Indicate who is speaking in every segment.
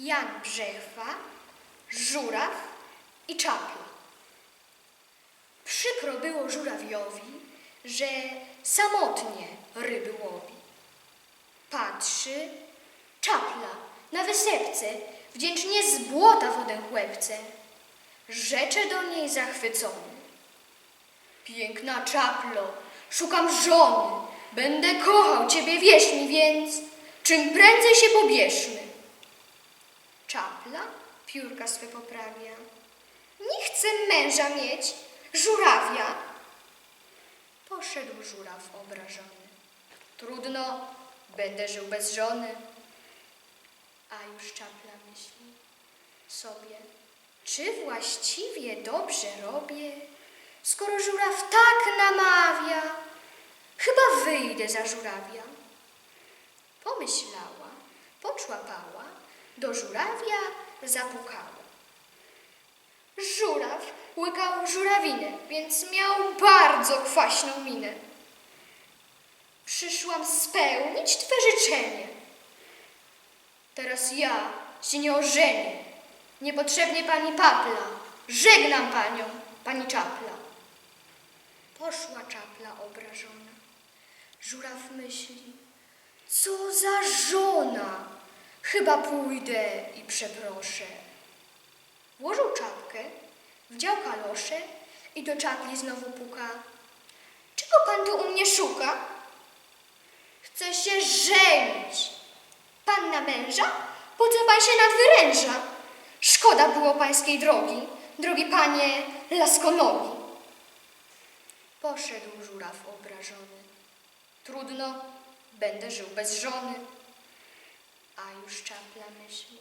Speaker 1: Jan Brzechwa, Żuraw i Czapla. Przykro było żurawiowi, że samotnie ryby łowi. Patrzy, czapla na wysepce, wdzięcznie z błota wodę chłepce. Rzecze do niej zachwycony. Piękna czaplo, szukam żony, będę kochał ciebie, wierz mi więc, czym prędzej się pobierzmy. Czapla piórka swe poprawia. Nie chcę męża mieć, żurawia. Poszedł żuraw obrażony. Trudno, będę żył bez żony. A już czapla myśli sobie, czy właściwie dobrze robię, skoro żuraw tak namawia? Chyba wyjdę za żurawia. Pomyślała, poczłapała, do żurawia zapukała. Żuraw łykał żurawinę, więc miał bardzo kwaśną minę. Przyszłam spełnić Twe życzenie. Teraz ja się nie ożenię. Niepotrzebnie pani papla. Żegnam panią, pani czapla. Poszła czapla obrażona. Żuraw myśli, co za żona. Chyba pójdę i przeproszę. Włożył czapkę, wdział kalosze i do czapli znowu puka. Czego pan tu u mnie szuka? Chcę się żenić. Pan na męża? Po co pan się nadwyręża? Szkoda było pańskiej drogi, drogi panie laskonogi. Poszedł żuraw obrażony. Trudno, będę żył bez żony. Już czapla myśli.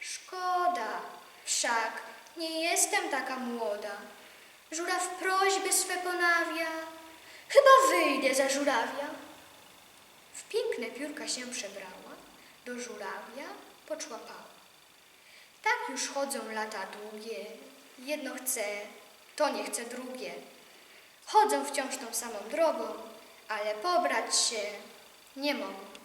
Speaker 1: Szkoda, wszak nie jestem taka młoda. Żuraw prośby swe ponawia. Chyba wyjdę za żurawia. W piękne piórka się przebrała, do żurawia poczłapała. Tak już chodzą lata długie, jedno chce, to nie chce drugie. Chodzą wciąż tą samą drogą, ale pobrać się nie mogą.